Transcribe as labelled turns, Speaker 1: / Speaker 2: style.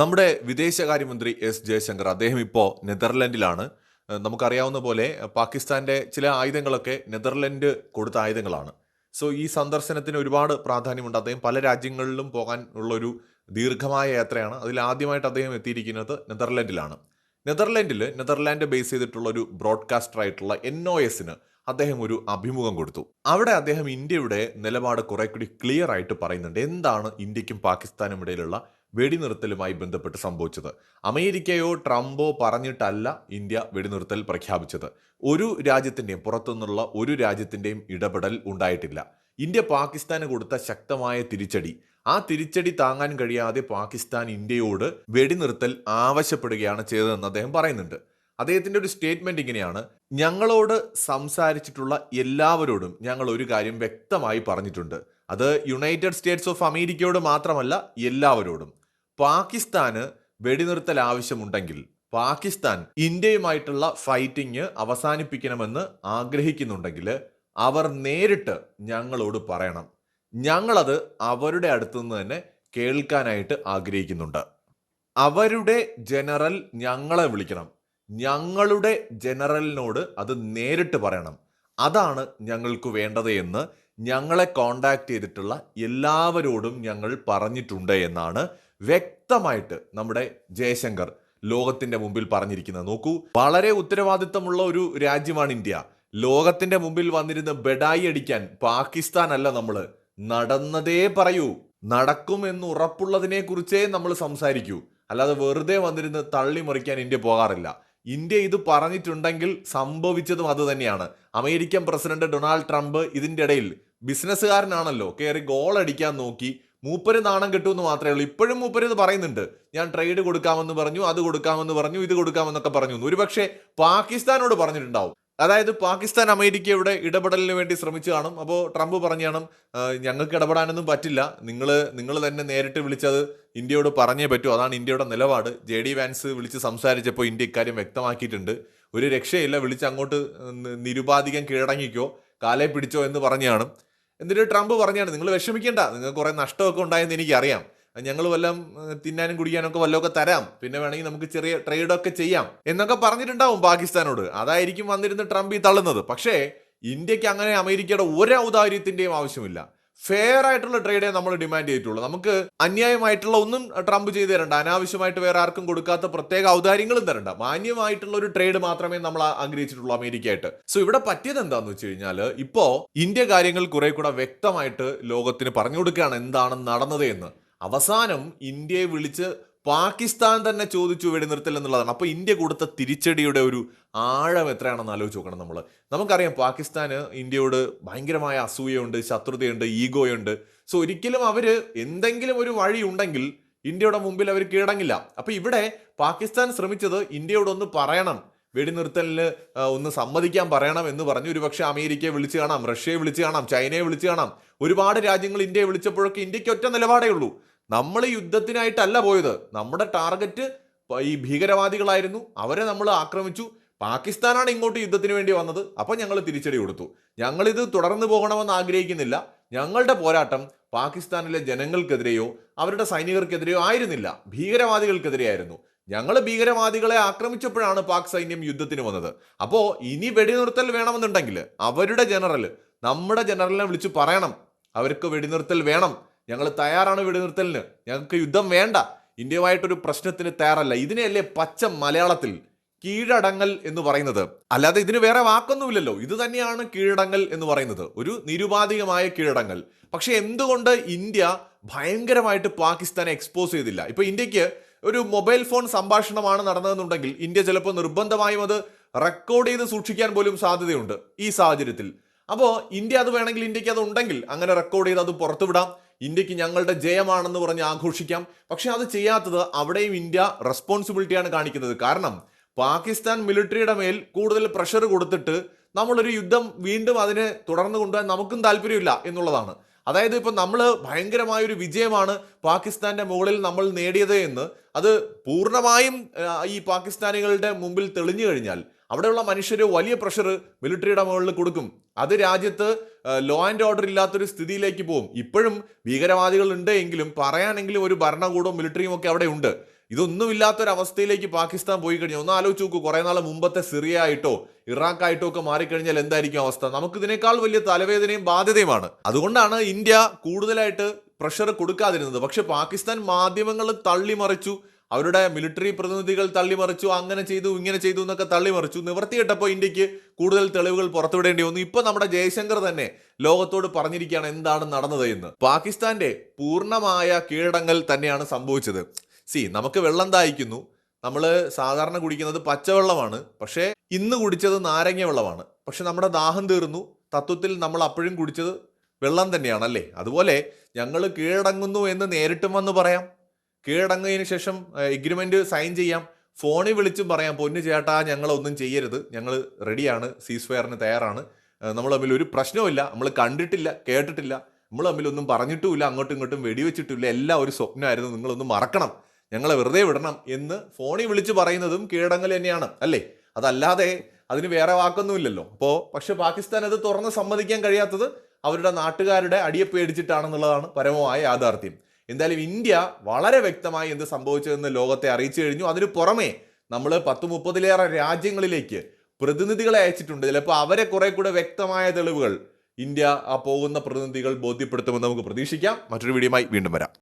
Speaker 1: നമ്മുടെ വിദേശകാര്യമന്ത്രി എസ് ജയശങ്കർ അദ്ദേഹം ഇപ്പോൾ നെതർലൻഡിലാണ് നമുക്കറിയാവുന്ന പോലെ പാകിസ്ഥാന്റെ ചില ആയുധങ്ങളൊക്കെ നെതർലൻഡ് കൊടുത്ത ആയുധങ്ങളാണ് സോ ഈ സന്ദർശനത്തിന് ഒരുപാട് പ്രാധാന്യമുണ്ട് അദ്ദേഹം പല രാജ്യങ്ങളിലും പോകാൻ ഉള്ളൊരു ദീർഘമായ യാത്രയാണ് അതിൽ ആദ്യമായിട്ട് അദ്ദേഹം എത്തിയിരിക്കുന്നത് നെതർലൻഡിലാണ് നെതർലൻഡിൽ നെതർലാൻഡ് ബേസ് ചെയ്തിട്ടുള്ള ഒരു ബ്രോഡ്കാസ്റ്റർ ആയിട്ടുള്ള എൻ ഒ എസിന് അദ്ദേഹം ഒരു അഭിമുഖം കൊടുത്തു അവിടെ അദ്ദേഹം ഇന്ത്യയുടെ നിലപാട് കുറെ കൂടി ക്ലിയർ ആയിട്ട് പറയുന്നുണ്ട് എന്താണ് ഇന്ത്യക്കും പാകിസ്ഥാനും ഇടയിലുള്ള വെടിനിർത്തലുമായി ബന്ധപ്പെട്ട് സംഭവിച്ചത് അമേരിക്കയോ ട്രംപോ പറഞ്ഞിട്ടല്ല ഇന്ത്യ വെടിനിർത്തൽ പ്രഖ്യാപിച്ചത് ഒരു രാജ്യത്തിൻ്റെയും പുറത്തുനിന്നുള്ള ഒരു രാജ്യത്തിൻ്റെയും ഇടപെടൽ ഉണ്ടായിട്ടില്ല ഇന്ത്യ പാകിസ്ഥാന് കൊടുത്ത ശക്തമായ തിരിച്ചടി ആ തിരിച്ചടി താങ്ങാൻ കഴിയാതെ പാകിസ്ഥാൻ ഇന്ത്യയോട് വെടിനിർത്തൽ ആവശ്യപ്പെടുകയാണ് ചെയ്തതെന്ന് അദ്ദേഹം പറയുന്നുണ്ട് അദ്ദേഹത്തിന്റെ ഒരു സ്റ്റേറ്റ്മെന്റ് ഇങ്ങനെയാണ് ഞങ്ങളോട് സംസാരിച്ചിട്ടുള്ള എല്ലാവരോടും ഞങ്ങൾ ഒരു കാര്യം വ്യക്തമായി പറഞ്ഞിട്ടുണ്ട് അത് യുണൈറ്റഡ് സ്റ്റേറ്റ്സ് ഓഫ് അമേരിക്കയോട് മാത്രമല്ല എല്ലാവരോടും പാകിസ്ഥാന് വെടിനിർത്തൽ ആവശ്യമുണ്ടെങ്കിൽ പാകിസ്ഥാൻ ഇന്ത്യയുമായിട്ടുള്ള ഫൈറ്റിംഗ് അവസാനിപ്പിക്കണമെന്ന് ആഗ്രഹിക്കുന്നുണ്ടെങ്കിൽ അവർ നേരിട്ട് ഞങ്ങളോട് പറയണം ഞങ്ങളത് അവരുടെ അടുത്തു നിന്ന് തന്നെ കേൾക്കാനായിട്ട് ആഗ്രഹിക്കുന്നുണ്ട് അവരുടെ ജനറൽ ഞങ്ങളെ വിളിക്കണം ഞങ്ങളുടെ ജനറലിനോട് അത് നേരിട്ട് പറയണം അതാണ് ഞങ്ങൾക്ക് വേണ്ടത് എന്ന് ഞങ്ങളെ കോണ്ടാക്ട് ചെയ്തിട്ടുള്ള എല്ലാവരോടും ഞങ്ങൾ പറഞ്ഞിട്ടുണ്ട് എന്നാണ് വ്യക്തമായിട്ട് നമ്മുടെ ജയശങ്കർ ലോകത്തിന്റെ മുമ്പിൽ പറഞ്ഞിരിക്കുന്നത് നോക്കൂ വളരെ ഉത്തരവാദിത്തമുള്ള ഒരു രാജ്യമാണ് ഇന്ത്യ ലോകത്തിന്റെ മുമ്പിൽ വന്നിരുന്ന് ബെഡായി അടിക്കാൻ പാകിസ്ഥാനല്ല നമ്മൾ നടന്നതേ പറയൂ നടക്കും എന്ന് ഉറപ്പുള്ളതിനെ കുറിച്ചേ നമ്മൾ സംസാരിക്കൂ അല്ലാതെ വെറുതെ വന്നിരുന്ന് തള്ളി മറിക്കാൻ ഇന്ത്യ പോകാറില്ല ഇന്ത്യ ഇത് പറഞ്ഞിട്ടുണ്ടെങ്കിൽ സംഭവിച്ചതും അത് തന്നെയാണ് അമേരിക്കൻ പ്രസിഡന്റ് ഡൊണാൾഡ് ട്രംപ് ഇതിൻ്റെ ഇടയിൽ ബിസിനസ്സുകാരനാണല്ലോ കയറി ഗോൾ അടിക്കാൻ നോക്കി മൂപ്പര് നാണം കിട്ടുമെന്ന് മാത്രമേ ഉള്ളൂ ഇപ്പോഴും മൂപ്പര് ഇത് പറയുന്നുണ്ട് ഞാൻ ട്രേഡ് കൊടുക്കാമെന്ന് പറഞ്ഞു അത് കൊടുക്കാമെന്ന് പറഞ്ഞു ഇത് കൊടുക്കാമെന്നൊക്കെ പറഞ്ഞു ഒരുപക്ഷെ പാകിസ്ഥാനോട് പറഞ്ഞിട്ടുണ്ടാവും അതായത് പാകിസ്ഥാൻ അമേരിക്കയുടെ ഇടപെടലിന് വേണ്ടി ശ്രമിച്ചു കാണും അപ്പോൾ ട്രംപ് പറഞ്ഞു കാണും ഞങ്ങൾക്ക് ഇടപെടാനൊന്നും പറ്റില്ല നിങ്ങൾ നിങ്ങൾ തന്നെ നേരിട്ട് വിളിച്ചത് ഇന്ത്യയോട് പറഞ്ഞേ പറ്റൂ അതാണ് ഇന്ത്യയുടെ നിലപാട് ജെ ഡി വാൻസ് വിളിച്ച് സംസാരിച്ചപ്പോൾ ഇന്ത്യ ഇക്കാര്യം വ്യക്തമാക്കിയിട്ടുണ്ട് ഒരു രക്ഷയില്ല വിളിച്ച് അങ്ങോട്ട് നിരുപാധികം കീഴടങ്ങിക്കോ കാലേ പിടിച്ചോ എന്ന് പറഞ്ഞു കാണും എന്നിട്ട് ട്രംപ് പറഞ്ഞാണ് നിങ്ങൾ വിഷമിക്കേണ്ട നിങ്ങൾക്ക് കുറേ നഷ്ടമൊക്കെ ഉണ്ടായെന്ന് എനിക്കറിയാം ഞങ്ങൾ വല്ലതും തിന്നാനും കുടിക്കാനൊക്കെ വല്ലതൊക്കെ തരാം പിന്നെ വേണമെങ്കിൽ നമുക്ക് ചെറിയ ട്രേഡൊക്കെ ചെയ്യാം എന്നൊക്കെ പറഞ്ഞിട്ടുണ്ടാവും പാകിസ്ഥാനോട് അതായിരിക്കും വന്നിരുന്ന് ട്രംപ് ഈ തള്ളുന്നത് പക്ഷേ ഇന്ത്യക്ക് അങ്ങനെ അമേരിക്കയുടെ ഒരു ഔദാര്യത്തിൻ്റെയും ആവശ്യമില്ല ഫെയർ ആയിട്ടുള്ള ട്രേഡേ നമ്മൾ ഡിമാൻഡ് ചെയ്തിട്ടുള്ളൂ നമുക്ക് അന്യായമായിട്ടുള്ള ഒന്നും ട്രംപ് ചെയ്തു തരണ്ട അനാവശ്യമായിട്ട് വേറെ ആർക്കും കൊടുക്കാത്ത പ്രത്യേക ഔദാര്യങ്ങളും തരണ്ട മാന്യമായിട്ടുള്ള ഒരു ട്രേഡ് മാത്രമേ നമ്മൾ ആഗ്രഹിച്ചിട്ടുള്ളൂ അമേരിക്കയായിട്ട് സോ ഇവിടെ പറ്റിയത് എന്താന്ന് വെച്ച് കഴിഞ്ഞാൽ ഇപ്പോ ഇന്ത്യ കാര്യങ്ങൾ കുറെ കൂടെ വ്യക്തമായിട്ട് ലോകത്തിന് പറഞ്ഞു കൊടുക്കുകയാണ് എന്താണ് നടന്നത് എന്ന് അവസാനം ഇന്ത്യയെ വിളിച്ച് പാകിസ്ഥാൻ തന്നെ ചോദിച്ചു വെടിനിർത്തൽ എന്നുള്ളതാണ് അപ്പോൾ ഇന്ത്യ കൊടുത്ത തിരിച്ചടിയുടെ ഒരു ആഴം എത്രയാണെന്ന് ആലോചിച്ച് നോക്കണം നമ്മൾ നമുക്കറിയാം പാകിസ്ഥാന് ഇന്ത്യയോട് ഭയങ്കരമായ അസൂയയുണ്ട് ശത്രുതയുണ്ട് ഈഗോയുണ്ട് സോ ഒരിക്കലും അവർ എന്തെങ്കിലും ഒരു വഴി ഉണ്ടെങ്കിൽ ഇന്ത്യയുടെ മുമ്പിൽ അവർ കീഴടങ്ങില്ല അപ്പോൾ ഇവിടെ പാകിസ്ഥാൻ ശ്രമിച്ചത് ഇന്ത്യയോടൊന്ന് പറയണം വെടിനിർത്തലിന് ഒന്ന് സമ്മതിക്കാൻ പറയണം എന്ന് പറഞ്ഞ് ഒരുപക്ഷെ അമേരിക്കയെ വിളിച്ചു കാണാം റഷ്യയെ വിളിച്ചു കാണാം ചൈനയെ വിളിച്ചു കാണാം ഒരുപാട് രാജ്യങ്ങൾ ഇന്ത്യയെ വിളിച്ചപ്പോഴൊക്കെ ഇന്ത്യയ്ക്ക് ഒറ്റ നിലപാടേ ഉള്ളൂ നമ്മൾ യുദ്ധത്തിനായിട്ടല്ല പോയത് നമ്മുടെ ടാർഗറ്റ് ഈ ഭീകരവാദികളായിരുന്നു അവരെ നമ്മൾ ആക്രമിച്ചു പാകിസ്ഥാനാണ് ഇങ്ങോട്ട് യുദ്ധത്തിന് വേണ്ടി വന്നത് അപ്പോൾ ഞങ്ങൾ തിരിച്ചടി കൊടുത്തു ഞങ്ങളിത് തുടർന്നു പോകണമെന്ന് ആഗ്രഹിക്കുന്നില്ല ഞങ്ങളുടെ പോരാട്ടം പാകിസ്ഥാനിലെ ജനങ്ങൾക്കെതിരെയോ അവരുടെ സൈനികർക്കെതിരെയോ ആയിരുന്നില്ല ഭീകരവാദികൾക്കെതിരെയായിരുന്നു ഞങ്ങൾ ഭീകരവാദികളെ ആക്രമിച്ചപ്പോഴാണ് പാക് സൈന്യം യുദ്ധത്തിന് വന്നത് അപ്പോൾ ഇനി വെടിനിർത്തൽ വേണമെന്നുണ്ടെങ്കിൽ അവരുടെ ജനറൽ നമ്മുടെ ജനറലിനെ വിളിച്ച് പറയണം അവർക്ക് വെടിനിർത്തൽ വേണം ഞങ്ങൾ തയ്യാറാണ് വെടിനിർത്തലിന് ഞങ്ങൾക്ക് യുദ്ധം വേണ്ട ഇന്ത്യയുമായിട്ടൊരു പ്രശ്നത്തിന് തയ്യാറല്ല ഇതിനെയല്ലേ പച്ച മലയാളത്തിൽ കീഴടങ്ങൽ എന്ന് പറയുന്നത് അല്ലാതെ ഇതിന് വേറെ വാക്കൊന്നുമില്ലല്ലോ ഇത് തന്നെയാണ് കീഴടങ്ങൽ എന്ന് പറയുന്നത് ഒരു നിരുപാധികമായ കീഴടങ്ങൽ പക്ഷേ എന്തുകൊണ്ട് ഇന്ത്യ ഭയങ്കരമായിട്ട് പാകിസ്ഥാനെ എക്സ്പോസ് ചെയ്തില്ല ഇപ്പൊ ഇന്ത്യക്ക് ഒരു മൊബൈൽ ഫോൺ സംഭാഷണമാണ് നടന്നതെന്നുണ്ടെങ്കിൽ ഇന്ത്യ ചിലപ്പോൾ നിർബന്ധമായും അത് റെക്കോർഡ് ചെയ്ത് സൂക്ഷിക്കാൻ പോലും സാധ്യതയുണ്ട് ഈ സാഹചര്യത്തിൽ അപ്പോൾ ഇന്ത്യ അത് വേണമെങ്കിൽ ഇന്ത്യക്ക് അത് ഉണ്ടെങ്കിൽ അങ്ങനെ റെക്കോർഡ് ചെയ്ത് അത് പുറത്തുവിടാം ഇന്ത്യക്ക് ഞങ്ങളുടെ ജയമാണെന്ന് പറഞ്ഞ് ആഘോഷിക്കാം പക്ഷെ അത് ചെയ്യാത്തത് അവിടെയും ഇന്ത്യ റെസ്പോൺസിബിലിറ്റിയാണ് കാണിക്കുന്നത് കാരണം പാകിസ്ഥാൻ മിലിറ്ററിയുടെ മേൽ കൂടുതൽ പ്രഷർ കൊടുത്തിട്ട് നമ്മളൊരു യുദ്ധം വീണ്ടും അതിനെ തുടർന്ന് കൊണ്ടുപോകാൻ നമുക്കും താല്പര്യമില്ല എന്നുള്ളതാണ് അതായത് ഇപ്പം നമ്മൾ ഭയങ്കരമായൊരു വിജയമാണ് പാകിസ്ഥാൻ്റെ മുകളിൽ നമ്മൾ നേടിയത് എന്ന് അത് പൂർണ്ണമായും ഈ പാകിസ്ഥാനികളുടെ മുമ്പിൽ തെളിഞ്ഞു കഴിഞ്ഞാൽ അവിടെയുള്ള മനുഷ്യർ വലിയ പ്രഷർ മിലിറ്ററിയുടെ മുകളിൽ കൊടുക്കും അത് രാജ്യത്ത് ലോ ആൻഡ് ഓർഡർ ഇല്ലാത്തൊരു സ്ഥിതിയിലേക്ക് പോകും ഇപ്പോഴും ഭീകരവാദികൾ ഉണ്ട് എങ്കിലും പറയാനെങ്കിലും ഒരു ഭരണകൂടവും മിലിറ്ററിയും ഒക്കെ അവിടെ ഉണ്ട് ഇതൊന്നുമില്ലാത്തൊരവസ്ഥയിലേക്ക് പാകിസ്ഥാൻ പോയി കഴിഞ്ഞാൽ ഒന്ന് ആലോചിച്ച് നോക്കൂ കുറേ നാൾ മുമ്പത്തെ സിറിയ ആയിട്ടോ ഇറാഖ് ആയിട്ടോ ഒക്കെ മാറിക്കഴിഞ്ഞാൽ എന്തായിരിക്കും അവസ്ഥ നമുക്ക് ഇതിനേക്കാൾ വലിയ തലവേദനയും ബാധ്യതയുമാണ് അതുകൊണ്ടാണ് ഇന്ത്യ കൂടുതലായിട്ട് പ്രഷർ കൊടുക്കാതിരുന്നത് പക്ഷെ പാകിസ്ഥാൻ മാധ്യമങ്ങൾ തള്ളിമറിച്ചു അവരുടെ മിലിറ്ററി പ്രതിനിധികൾ തള്ളിമറിച്ചു അങ്ങനെ ചെയ്തു ഇങ്ങനെ ചെയ്തു എന്നൊക്കെ തള്ളിമറിച്ചു നിവർത്തിയിട്ടപ്പോൾ ഇന്ത്യക്ക് കൂടുതൽ തെളിവുകൾ പുറത്തുവിടേണ്ടി വന്നു ഇപ്പൊ നമ്മുടെ ജയശങ്കർ തന്നെ ലോകത്തോട് പറഞ്ഞിരിക്കുകയാണ് എന്താണ് നടന്നത് എന്ന് പാകിസ്ഥാന്റെ പൂർണ്ണമായ കീഴടങ്ങൽ തന്നെയാണ് സംഭവിച്ചത് സി നമുക്ക് വെള്ളം ദാഹിക്കുന്നു നമ്മൾ സാധാരണ കുടിക്കുന്നത് പച്ചവെള്ളമാണ് പക്ഷേ ഇന്ന് കുടിച്ചത് നാരങ്ങ വെള്ളമാണ് പക്ഷെ നമ്മുടെ ദാഹം തീർന്നു തത്വത്തിൽ നമ്മൾ അപ്പോഴും കുടിച്ചത് വെള്ളം തന്നെയാണല്ലേ അതുപോലെ ഞങ്ങൾ കീഴടങ്ങുന്നു എന്ന് നേരിട്ടും വന്ന് പറയാം കീഴടങ്ങിയതിന് ശേഷം എഗ്രിമെന്റ് സൈൻ ചെയ്യാം ഫോണിൽ വിളിച്ചും പറയാം പൊന്നു ചേട്ടാ ഞങ്ങളൊന്നും ചെയ്യരുത് ഞങ്ങൾ റെഡിയാണ് സീസ് ഫയറിന് തയ്യാറാണ് നമ്മൾ തമ്മിൽ ഒരു പ്രശ്നവുമില്ല നമ്മൾ കണ്ടിട്ടില്ല കേട്ടിട്ടില്ല നമ്മൾ തമ്മിലൊന്നും പറഞ്ഞിട്ടുമില്ല അങ്ങോട്ടും ഇങ്ങോട്ടും വെടിവെച്ചിട്ടില്ല എല്ലാം ഒരു സ്വപ്നമായിരുന്നു നിങ്ങളൊന്നും മറക്കണം ഞങ്ങളെ വെറുതെ വിടണം എന്ന് ഫോണിൽ വിളിച്ച് പറയുന്നതും കീഴടങ്ങൽ തന്നെയാണ് അല്ലേ അതല്ലാതെ അതിന് വേറെ വാക്കൊന്നുമില്ലല്ലോ അപ്പോൾ പക്ഷെ പാകിസ്ഥാൻ അത് തുറന്ന് സമ്മതിക്കാൻ കഴിയാത്തത് അവരുടെ നാട്ടുകാരുടെ അടിയെ പേടിച്ചിട്ടാണെന്നുള്ളതാണ് പരമമായ യാഥാർത്ഥ്യം എന്തായാലും ഇന്ത്യ വളരെ വ്യക്തമായി എന്ത് സംഭവിച്ചതെന്ന് ലോകത്തെ അറിയിച്ചു കഴിഞ്ഞു അതിനു പുറമേ നമ്മൾ പത്ത് മുപ്പതിലേറെ രാജ്യങ്ങളിലേക്ക് പ്രതിനിധികളെ അയച്ചിട്ടുണ്ട് ചിലപ്പോൾ അവരെ കുറെ കൂടെ വ്യക്തമായ തെളിവുകൾ ഇന്ത്യ ആ പോകുന്ന പ്രതിനിധികൾ ബോധ്യപ്പെടുത്തുമെന്ന് നമുക്ക് പ്രതീക്ഷിക്കാം മറ്റൊരു വീഡിയോയുമായി വീണ്ടും വരാം